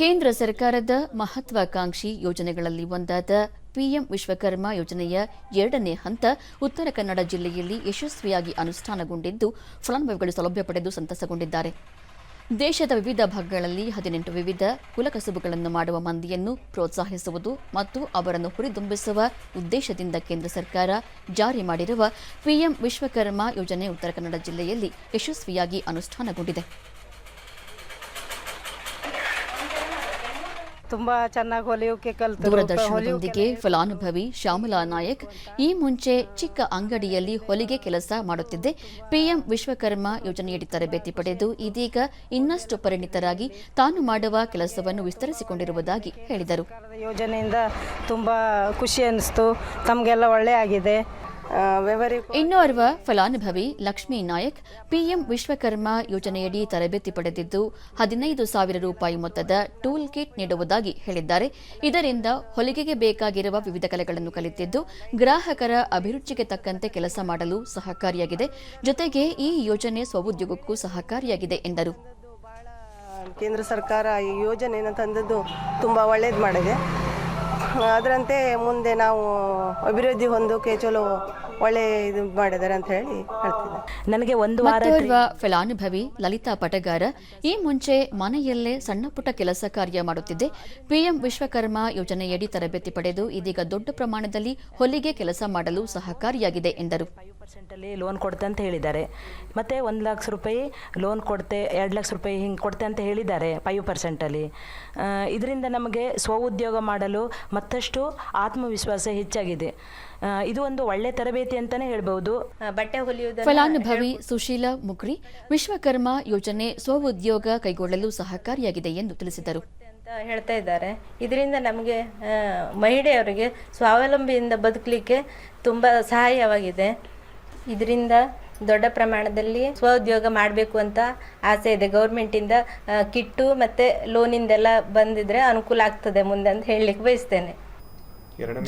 ಕೇಂದ್ರ ಸರ್ಕಾರದ ಮಹತ್ವಾಕಾಂಕ್ಷಿ ಯೋಜನೆಗಳಲ್ಲಿ ಒಂದಾದ ಪಿಎಂ ವಿಶ್ವಕರ್ಮ ಯೋಜನೆಯ ಎರಡನೇ ಹಂತ ಉತ್ತರ ಕನ್ನಡ ಜಿಲ್ಲೆಯಲ್ಲಿ ಯಶಸ್ವಿಯಾಗಿ ಅನುಷ್ಠಾನಗೊಂಡಿದ್ದು, ಫಲಾನುಭವಿಗಳು ಸೌಲಭ್ಯ ಪಡೆದು ಸಂತಸಗೊಂಡಿದ್ದಾರೆ. ದೇಶದ ವಿವಿಧ ಭಾಗಗಳಲ್ಲಿ ಹದಿನೆಂಟು ವಿವಿಧ ಕುಲಕಸುಬುಗಳನ್ನು ಮಾಡುವ ಮಂದಿಯನ್ನು ಪ್ರೋತ್ಸಾಹಿಸುವುದು ಮತ್ತು ಅವರನ್ನು ಹುರಿದುಂಬಿಸುವ ಉದ್ದೇಶದಿಂದ ಕೇಂದ್ರ ಸರ್ಕಾರ ಜಾರಿ ಮಾಡಿರುವ ಪಿಎಂ ವಿಶ್ವಕರ್ಮ ಯೋಜನೆ ಉತ್ತರ ಕನ್ನಡ ಜಿಲ್ಲೆಯಲ್ಲಿ ಯಶಸ್ವಿಯಾಗಿ ಅನುಷ್ಠಾನಗೊಂಡಿದೆ. ತುಂಬಾ ಚೆನ್ನಾಗಿ ಹೊಲಿಯೋಕೆ ಕಲ್ತು ದೂರದರ್ಶನದೊಂದಿಗೆ ಫಲಾನುಭವಿ ಶ್ಯಾಮಲಾ ನಾಯಕ್ ಈ ಮುಂಚೆ ಚಿಕ್ಕ ಅಂಗಡಿಯಲ್ಲಿ ಹೊಲಿಗೆ ಕೆಲಸ ಮಾಡುತ್ತಿದ್ದೆ. ಪಿಎಂ ವಿಶ್ವಕರ್ಮ ಯೋಜನೆಯಡಿ ತರಬೇತಿ ಪಡೆದು ಇದೀಗ ಇನ್ನಷ್ಟು ಪರಿಣಿತರಾಗಿ ತಾನು ಮಾಡುವ ಕೆಲಸವನ್ನು ವಿಸ್ತರಿಸಿಕೊಂಡಿರುವುದಾಗಿ ಹೇಳಿದರು. ಯೋಜನೆಯಿಂದ ತುಂಬಾ ಖುಷಿ ಅನಿಸ್ತು. ತಮಗೆಲ್ಲ ಒಳ್ಳೆ ಆಗಿದೆ. ಇನ್ನೋರ್ವ ಫಲಾನುಭವಿ ಲಕ್ಷ್ಮೀ ನಾಯಕ್ ಪಿಎಂ ವಿಶ್ವಕರ್ಮ ಯೋಜನೆಯಡಿ ತರಬೇತಿ ಪಡೆದಿದ್ದು ಹದಿನೈದು ಸಾವಿರ ರೂಪಾಯಿ ಮೊತ್ತದ ಟೂಲ್ ಕಿಟ್ ನೀಡುವುದಾಗಿ ಹೇಳಿದ್ದಾರೆ. ಇದರಿಂದ ಹೊಲಿಗೆಗೆ ಬೇಕಾಗಿರುವ ವಿವಿಧ ಕಲೆಗಳನ್ನು ಕಲಿತಿದ್ದು ಗ್ರಾಹಕರ ಅಭಿರುಚಿಗೆ ತಕ್ಕಂತೆ ಕೆಲಸ ಮಾಡಲು ಸಹಕಾರಿಯಾಗಿದೆ. ಜೊತೆಗೆ ಈ ಯೋಜನೆ ಸ್ವಉದ್ಯೋಗಕ್ಕೂ ಸಹಕಾರಿಯಾಗಿದೆ ಎಂದರು. ಕೇಂದ್ರ ಸರ್ಕಾರ ಈ ಯೋಜನೆಯನ್ನು ತಂದದ್ದು ತುಂಬಾ ಒಳ್ಳೇದು ಮಾಡಿದೆ. ಅದರಂತೆ ಮುಂದೆ ನಾವು ಅಭಿವೃದ್ಧಿ ಹೊಂದೋಕೆ ಚಲೋ ಒಳ್ಳೆ ಇದು ಮಾಡಿದಾರೆ ಅಂತ ಹೇಳಿ ಹೇಳ್ತೀನಿ ನನಗೆ ಒಂದು ವಾರ ಮತ್ತೋರ್ವ ಫಲಾನುಭವಿ ಲಲಿತಾ ಪಟಗಾರ ಈ ಮುಂಚೆ ಮನೆಯಲ್ಲೇ ಸಣ್ಣ ಪುಟ್ಟ ಕೆಲಸ ಕಾರ್ಯ ಮಾಡುತ್ತಿದ್ದೆ. ಪಿಎಂ ವಿಶ್ವಕರ್ಮ ಯೋಜನೆಯಡಿ ತರಬೇತಿ ಪಡೆದು ಇದೀಗ ದೊಡ್ಡ ಪ್ರಮಾಣದಲ್ಲಿ ಹೊಲಿಗೆ ಕೆಲಸ ಮಾಡಲು ಸಹಕಾರಿಯಾಗಿದೆ ಎಂದರು. ಫೈವ್ ಪರ್ಸೆಂಟಲ್ಲಿ ಲೋನ್ ಕೊಡ್ತೆ ಅಂತ ಹೇಳಿದ್ದಾರೆ. ಮತ್ತೆ ಒಂದು ಲಕ್ಷ ರೂಪಾಯಿ ಲೋನ್ ಕೊಡ್ತೆ ಎರಡು ಲಕ್ಷ ರೂಪಾಯಿ ಹಿಂಗೆ ಕೊಡ್ತೆ ಅಂತ ಹೇಳಿದ್ದಾರೆ ಫೈವ್ ಪರ್ಸೆಂಟಲ್ಲಿ. ಇದರಿಂದ ನಮಗೆ ಸ್ವಉದ್ಯೋಗ ಮಾಡಲು ಮತ್ತಷ್ಟು ಆತ್ಮವಿಶ್ವಾಸ ಹೆಚ್ಚಾಗಿದೆ. ಆ, ಇದು ಒಂದು ಒಳ್ಳೆ ತರಬೇತಿ ಅಂತಾನೆ ಹೇಳಬಹುದು. ಬಟ್ಟೆ ಹೊಲಿಯುವುದು ಫಲಾನುಭವಿ ಸುಶೀಲಾ ಮುಕ್ರಿ ವಿಶ್ವಕರ್ಮ ಯೋಜನೆ ಸ್ವ ಉದ್ಯೋಗ ಕೈಗೊಳ್ಳಲು ಸಹಕಾರಿಯಾಗಿದೆ ಎಂದು ತಿಳಿಸಿದರು. ಅಂತ ಹೇಳ್ತಾ ಇದ್ದಾರೆ. ಇದರಿಂದ ನಮಗೆ ಮಹಿಳೆಯವರಿಗೆ ಮಹಿಳೆಯರಿಗೆ ಸ್ವಾವಲಂಬಿಯಿಂದ ಬದುಕಲಿಕ್ಕೆ ತುಂಬ ಸಹಾಯವಾಗಿದೆ. ಇದರಿಂದ ದೊಡ್ಡ ಪ್ರಮಾಣದಲ್ಲಿ ಸ್ವಉದ್ಯೋಗ ಮಾಡಬೇಕು ಅಂತ ಆಸೆ ಇದೆ. ಗೌರ್ಮೆಂಟಿಂದ ಕಿಟ್ಟು ಮತ್ತು ಲೋನಿಂದೆಲ್ಲ ಬಂದಿದ್ರೆ ಅನುಕೂಲ ಆಗ್ತದೆ ಮುಂದೆ ಅಂತ ಹೇಳಲಿಕ್ಕೆ ಬಯಸ್ತೇನೆ.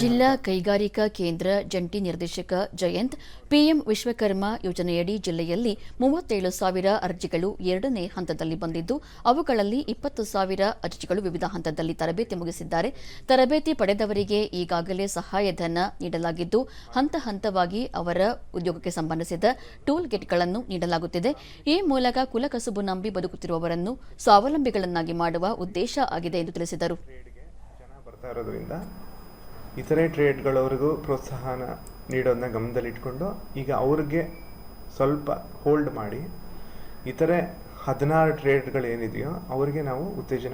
ಜಿಲ್ಲಾ ಕೈಗಾರಿಕಾ ಕೇಂದ್ರ ಜಂಟಿ ನಿರ್ದೇಶಕ ಜಯಂತ್ ಪಿಎಂ ವಿಶ್ವಕರ್ಮ ಯೋಜನೆಯಡಿ ಜಿಲ್ಲೆಯಲ್ಲಿ ಮೂವತ್ತೇಳು ಸಾವಿರ ಅರ್ಜಿಗಳು ಎರಡನೇ ಹಂತದಲ್ಲಿ ಬಂದಿದ್ದು ಅವುಗಳಲ್ಲಿ ಇಪ್ಪತ್ತು ಸಾವಿರ ಅರ್ಜಿಗಳು ವಿವಿಧ ಹಂತದಲ್ಲಿ ತರಬೇತಿ ಮುಗಿಸಿದ್ದಾರೆ. ತರಬೇತಿ ಪಡೆದವರಿಗೆ ಈಗಾಗಲೇ ಸಹಾಯಧನ ನೀಡಲಾಗಿದ್ದು ಹಂತ ಹಂತವಾಗಿ ಅವರ ಉದ್ಯೋಗಕ್ಕೆ ಸಂಬಂಧಿಸಿದ ಟೂಲ್ ಕಿಟ್ಗಳನ್ನು ನೀಡಲಾಗುತ್ತಿದೆ. ಈ ಮೂಲಕ ಕುಲಕಸುಬು ನಂಬಿ ಬದುಕುತ್ತಿರುವವರನ್ನು ಸ್ವಾವಲಂಬಿಗಳನ್ನಾಗಿ ಮಾಡುವ ಉದ್ದೇಶ ಆಗಿದೆ ಎಂದು ತಿಳಿಸಿದರು. ಇತರೆ ಟ್ರೇಡ್ಗಳವ್ರಿಗೂ ಪ್ರೋತ್ಸಾಹನ ನೀಡೋದನ್ನ ಗಮನದಲ್ಲಿಟ್ಕೊಂಡು ಈಗ ಅವ್ರಿಗೆ ಸ್ವಲ್ಪ ಹೋಲ್ಡ್ ಮಾಡಿ ಇತರೆ ಹದಿನಾರು ಟ್ರೇಡ್ಗಳು ಏನಿದೆಯೋ ಅವರಿಗೆ ನಾವು ಉತ್ತೇಜನ